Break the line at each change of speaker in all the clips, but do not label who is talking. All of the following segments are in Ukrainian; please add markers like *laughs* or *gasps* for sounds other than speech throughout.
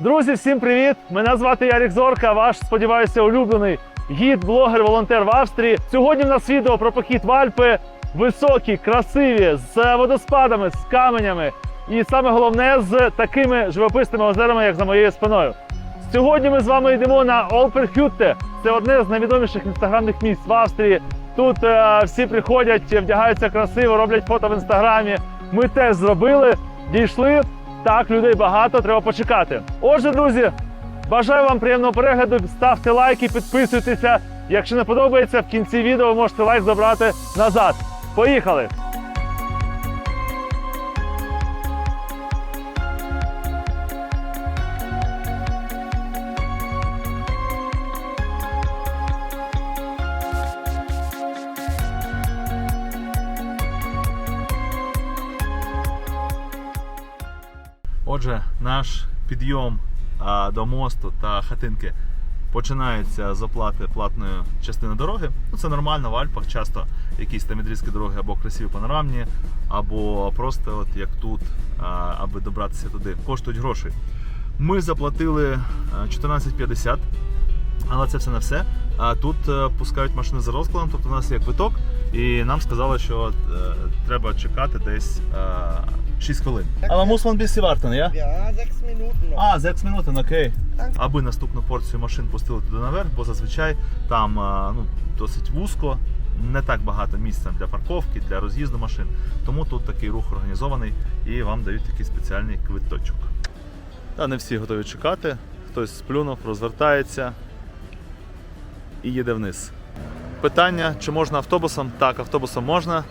Друзі, всім привіт! Мене звати Ярік Зорка, ваш, сподіваюся, улюблений гід, блогер, волонтер в Австрії. Сьогодні в нас відео про похід в Альпи. Високі, красиві, з водоспадами, з каменями. І саме головне з такими живописними озерами, як за моєю спиною. Сьогодні ми з вами йдемо на Олперхютте. Це одне з найвідоміших інстаграмних місць в Австрії. Тут е, всі приходять, вдягаються красиво, роблять фото в інстаграмі. Ми теж зробили, дійшли. Так, людей багато, треба почекати. Отже, друзі, бажаю вам приємного перегляду. Ставте лайки, підписуйтеся. Якщо не подобається, в кінці відео ви можете лайк забрати назад. Поїхали! Отже, наш підйом до мосту та хатинки починається з оплати платної частини дороги. Ну, це нормально в Альпах, часто якісь там відрізки дороги або красиві панорамні, або просто от як тут, аби добратися туди, коштують грошей. Ми заплатили 14,50, але це все не все. А тут е, пускають машини за розкладом, тобто у нас є квиток, і нам сказали, що е, треба чекати десь е, 6 хвилин. Але мусимо більше вартен, я?
Ja, sechs Minuten noch.
А, 6 минут, окей. Аби наступну порцію машин пустили туди наверх, бо зазвичай там ну, досить вузько, не так багато місця для парковки, для роз'їзду машин. Тому тут такий рух організований і вам дають такий спеціальний квиточок. Та не всі готові чекати. Хтось сплюнув, розвертається і їде вниз. Питання, чи можна автобусом? Так, автобусом можна.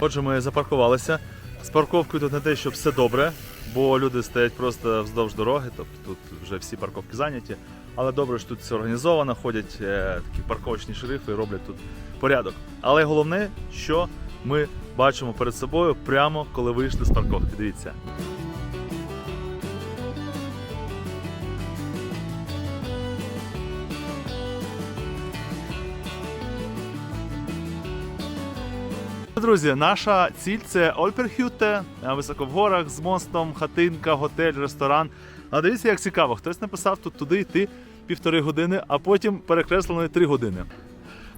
Отже, ми запаркувалися. З парковкою тут не те, що все добре, бо люди стоять просто вздовж дороги, тобто тут вже всі парковки зайняті. Але добре, що тут все організовано, ходять е, такі парковочні шерифи і роблять тут порядок. Але головне, що ми бачимо перед собою прямо коли вийшли з парковки. Дивіться. Друзі, наша ціль це Ольперхюте, високо в горах з мостом, хатинка, готель, ресторан. А дивіться, як цікаво, хтось написав тут туди йти півтори години, а потім перекреслено три години.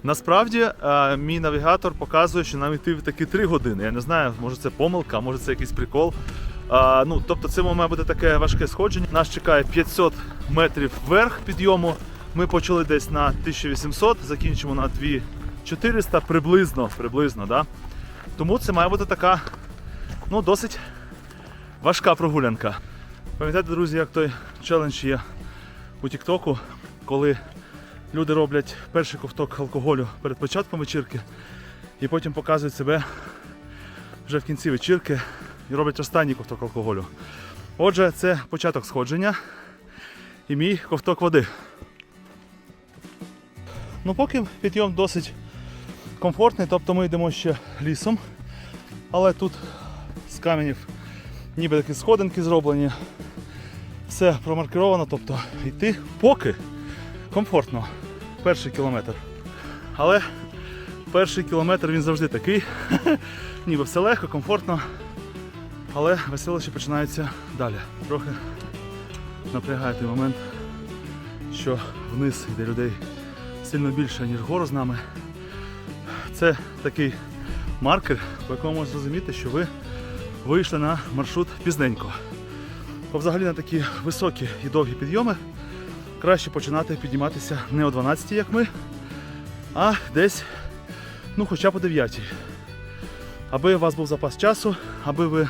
Насправді, е, мій навігатор показує, що нам йти таки 3 години. Я не знаю, може це помилка, може це якийсь прикол. А, ну, тобто це має бути таке важке сходження. Нас чекає 500 метрів вверх підйому. Ми почали десь на 1800, закінчимо на 2400 приблизно. приблизно да? Тому це має бути така ну, досить важка прогулянка. Пам'ятаєте, друзі, як той челендж є у Тіктоку, коли люди роблять перший ковток алкоголю перед початком вечірки і потім показують себе вже в кінці вечірки і роблять останній ковток алкоголю. Отже, це початок сходження і мій ковток води. Ну, поки підйом досить комфортний, тобто ми йдемо ще лісом, але тут з каменів ніби такі сходинки зроблені. Все промаркировано, тобто йти поки комфортно. Перший кілометр. Але перший кілометр він завжди такий. *laughs* Ніби все легко, комфортно. Але веселище починається далі. Трохи напрягає той момент, що вниз йде людей сильно більше, ніж вгору з нами. Це такий маркер, по якому можна зрозуміти, що ви вийшли на маршрут пізненько. Бо взагалі на такі високі і довгі підйоми краще починати підніматися не о 12, як ми, а десь, ну хоча б о 9. Аби у вас був запас часу, аби ви,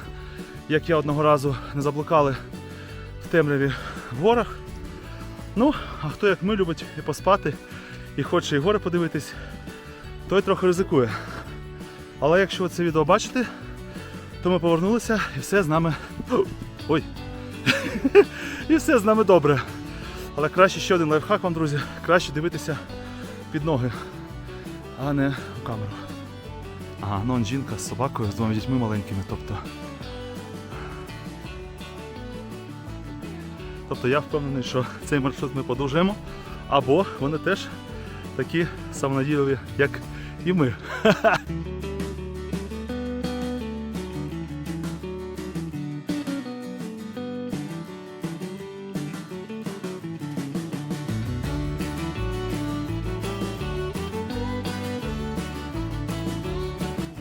як я одного разу, не заблукали в темряві в горах. Ну, а хто як ми любить і поспати, і хоче і гори подивитись, той трохи ризикує. Але якщо ви це відео бачите, то ми повернулися і все з нами. *gasps* Ой! *laughs* і все з нами добре. Але краще ще один лайфхак вам, друзі. Краще дивитися під ноги, а не у камеру. Ага, ну он жінка з собакою, з двома дітьми маленькими. Тобто. Тобто я впевнений, що цей маршрут ми подовжимо, або вони теж такі самонадійливі, як і ми.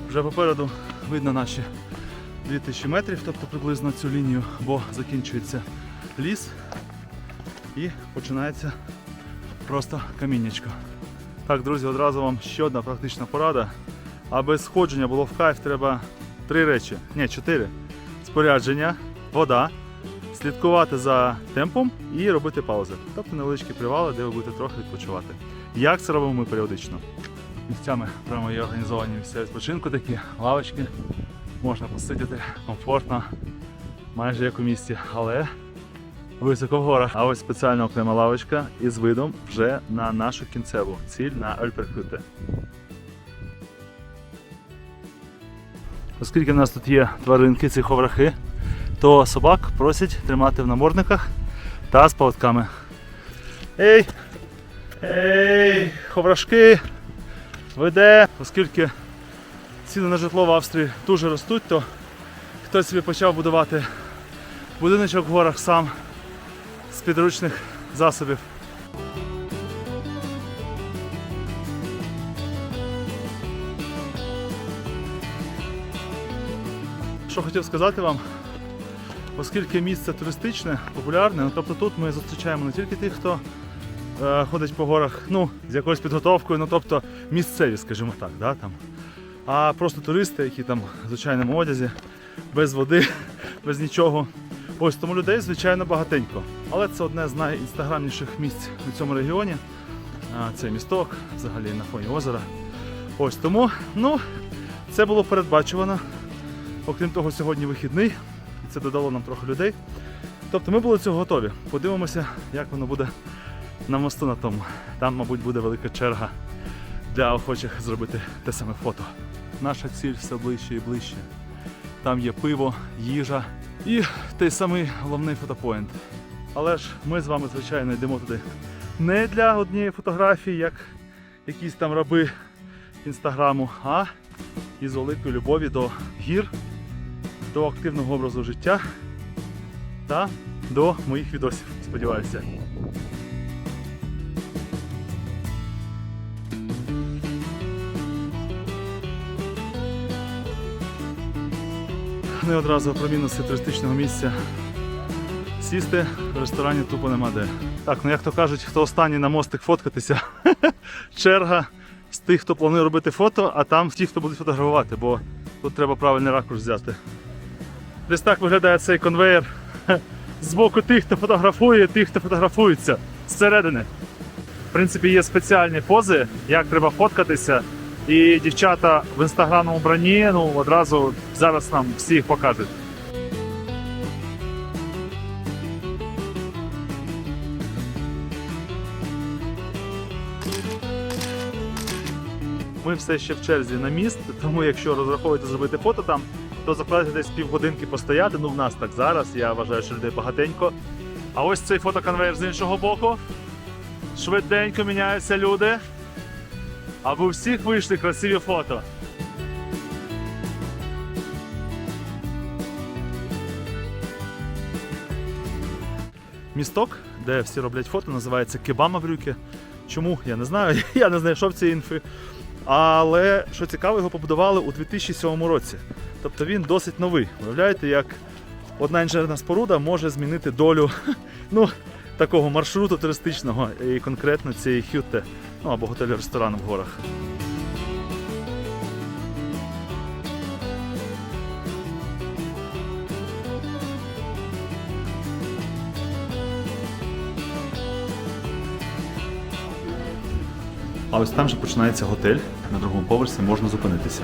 Вже попереду видно наші 2000 метрів, тобто приблизно цю лінію, бо закінчується ліс і починається просто каміннячко. Так, друзі, одразу вам ще одна практична порада. Аби сходження було в кайф, треба три речі. Ні, чотири. Спорядження, вода, слідкувати за темпом і робити паузи. Тобто невеличкі привали, де ви будете трохи відпочивати. Як це робимо ми періодично? Місцями прямо є організовані місця відпочинку такі, лавочки. Можна посидіти комфортно, майже як у місті, але високо в горах. А ось спеціальна окрема лавочка із видом вже на нашу кінцеву ціль на Альперхюте. Оскільки в нас тут є тваринки, ці ховрахи, то собак просять тримати в намордниках та з поводками. Ей! Ей! Ховрашки! Веде! Оскільки ціни на житло в Австрії дуже ростуть, то хтось собі почав будувати будиночок в горах сам з підручних засобів. Що хотів сказати вам, оскільки місце туристичне, популярне, ну, тобто тут ми зустрічаємо не тільки тих, хто е, ходить по горах ну, з якоюсь підготовкою, ну тобто місцеві, скажімо так, да, там, а просто туристи, які там в звичайному одязі, без води, *laughs* без нічого. Ось тому людей, звичайно, багатенько. Але це одне з найінстаграмніших місць у цьому регіоні. Це місток, взагалі на фоні озера. Ось тому, ну, це було передбачувано. Окрім того, сьогодні вихідний, і це додало нам трохи людей. Тобто ми були цього готові. Подивимося, як воно буде на мосту на тому. Там, мабуть, буде велика черга для охочих зробити те саме фото. Наша ціль все ближче і ближче. Там є пиво, їжа і той самий головний фотопоінт. Але ж ми з вами, звичайно, йдемо туди не для однієї фотографії, як якісь там раби інстаграму, а із великої любові до гір, до активного образу життя та до моїх відосів, сподіваюся. Не одразу про мінуси туристичного місця. Сісти в ресторані тупо нема де. Так, ну як то кажуть, хто останній на мостик фоткатися, *laughs* черга з тих, хто планує робити фото, а там ті, хто будуть фотографувати, бо тут треба правильний ракурс взяти. Десь так виглядає цей конвейер *laughs* з боку тих, хто фотографує, тих, хто фотографується зсередини. В принципі, є спеціальні пози, як треба фоткатися. І дівчата в інстаграмному бранні ну, одразу зараз нам всі їх покажуть. Ми все ще в черзі на міст, тому якщо розраховуєте зробити фото там, то закладайте десь півгодинки постояти. Ну в нас так зараз. Я вважаю, що людей багатенько. А ось цей фотоконвейер з іншого боку. Швиденько міняються люди. Аби у всіх вийшли красиві фото. Місток, де всі роблять фото, називається Кебама Брюки. Чому? Я не знаю. *laughs* Я не знайшов цієї інфи. Але що цікаво, його побудували у 2007 році. Тобто він досить новий. Уявляєте, як одна інженерна споруда може змінити долю *laughs* ну, такого маршруту туристичного і конкретно цієї хютте, ну або готелю ресторану в горах. А ось там же починається готель. На другому поверсі можна зупинитися.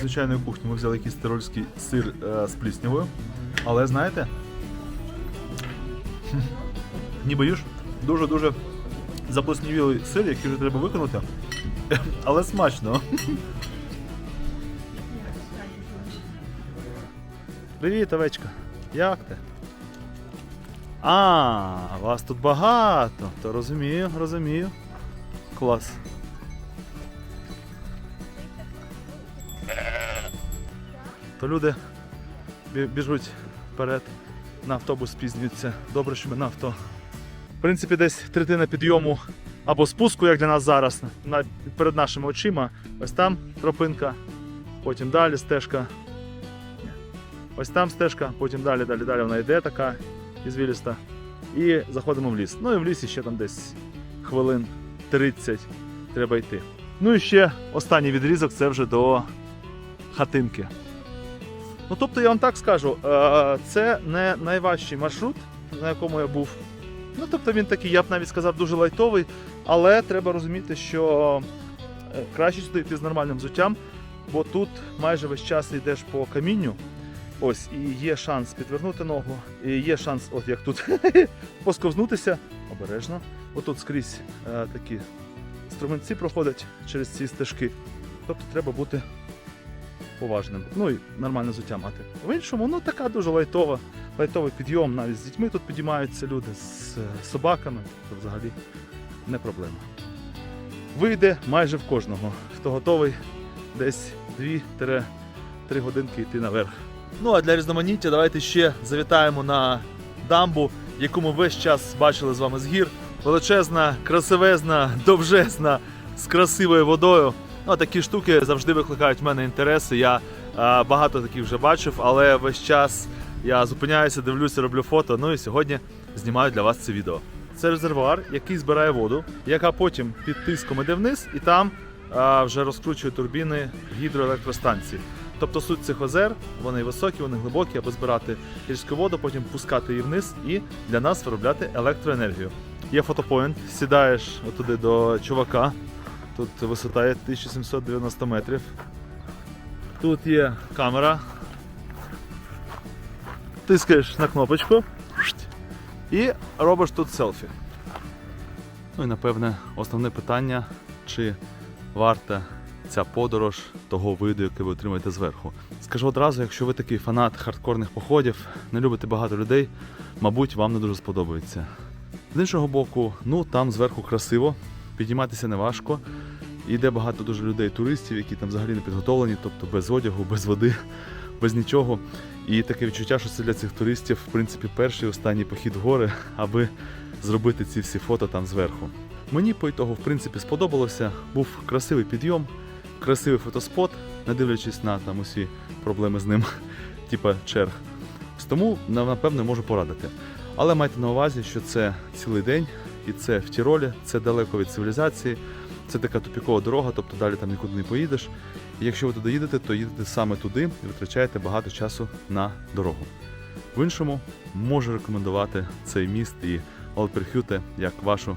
Звичайної кухні ми взяли якийсь тирольський сир е, з пліснявою. Але знаєте, не боюсь, дуже-дуже заплеснівілий сир, який вже треба виконати. *laughs* Але смачно. Привіт, овечка. Як ти? А, вас тут багато. То розумію, розумію. Клас. То люди біжуть вперед на автобус спізнюються. Добре, що ми на авто. В принципі, десь третина підйому або спуску, як для нас зараз, перед нашими очима. Ось там тропинка, потім далі стежка. Ось там стежка, потім далі, далі, далі вона йде така ізвіліста. І заходимо в ліс. Ну і в лісі ще там десь хвилин 30 треба йти. Ну і ще останній відрізок це вже до хатинки. Ну тобто я вам так скажу, е, це не найважчий маршрут, на якому я був. Ну тобто він такий, я б навіть сказав, дуже лайтовий, але треба розуміти, що е, краще сюди йти з нормальним взуттям, бо тут майже весь час йдеш по камінню. Ось, і є шанс підвернути ногу, і є шанс, от як тут, *laughs* посковзнутися обережно. Отут скрізь е, такі струмінці проходять через ці стежки. Тобто треба бути поважним. Ну і нормальне взуття мати. В іншому, ну така дуже лайтова, лайтовий підйом. Навіть з дітьми тут підіймаються люди, з е, собаками, то взагалі не проблема. Вийде майже в кожного, хто готовий десь 2-3 годинки йти наверх. Ну а для різноманіття давайте ще завітаємо на дамбу, яку ми весь час бачили з вами з гір. Величезна, красивезна, довжезна, з красивою водою. Ну, такі штуки завжди викликають в мене інтереси. Я е, багато таких вже бачив, але весь час я зупиняюся, дивлюся, роблю фото. Ну і сьогодні знімаю для вас це відео. Це резервуар, який збирає воду, яка потім під тиском іде вниз, і там е, вже розкручує турбіни гідроелектростанції. Тобто суть цих озер, вони високі, вони глибокі, аби збирати гірську воду, потім пускати її вниз і для нас виробляти електроенергію. Є фотопоінт, сідаєш отуди до чувака. Тут висота є 1790 метрів. Тут є камера. Тискаєш на кнопочку і робиш тут селфі. Ну і напевне основне питання, чи варта ця подорож того виду, який ви отримаєте зверху. Скажу одразу, якщо ви такий фанат хардкорних походів, не любите багато людей, мабуть, вам не дуже сподобається. З іншого боку, ну там зверху красиво, підійматися не важко. Йде багато дуже людей, туристів, які там взагалі не підготовлені, тобто без одягу, без води, *laughs* без нічого. І таке відчуття, що це для цих туристів, в принципі, перший останній похід в гори, *laughs* аби зробити ці всі фото там зверху. Мені по ітогу, в принципі, сподобалося. Був красивий підйом, красивий фотоспот, не дивлячись на там усі проблеми з ним, *laughs* типа черг. Тому на- напевне можу порадити. Але майте на увазі, що це цілий день, і це в Тіролі, це далеко від цивілізації, це така тупікова дорога, тобто далі там нікуди не поїдеш. І якщо ви туди їдете, то їдете саме туди і витрачаєте багато часу на дорогу. В іншому можу рекомендувати цей міст і Алперхюте як вашу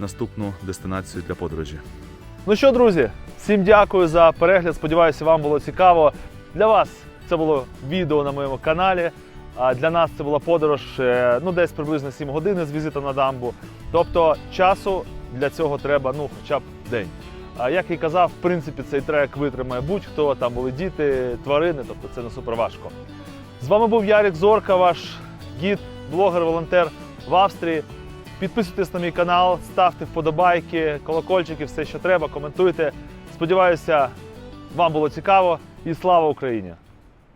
наступну дестинацію для подорожі. Ну що, друзі, всім дякую за перегляд. Сподіваюся, вам було цікаво. Для вас це було відео на моєму каналі. Для нас це була подорож е, ну, десь приблизно 7 годин з візитом на дамбу. Тобто часу для цього треба ну, хоча б день. Як і казав, в принципі, цей трек витримає будь-хто. Там були діти, тварини, тобто це не супер важко. З вами був Ярик Зорка, ваш гід, блогер, волонтер в Австрії. Підписуйтесь на мій канал, ставте вподобайки, колокольчики, все, що треба, коментуйте. Сподіваюся, вам було цікаво і слава Україні!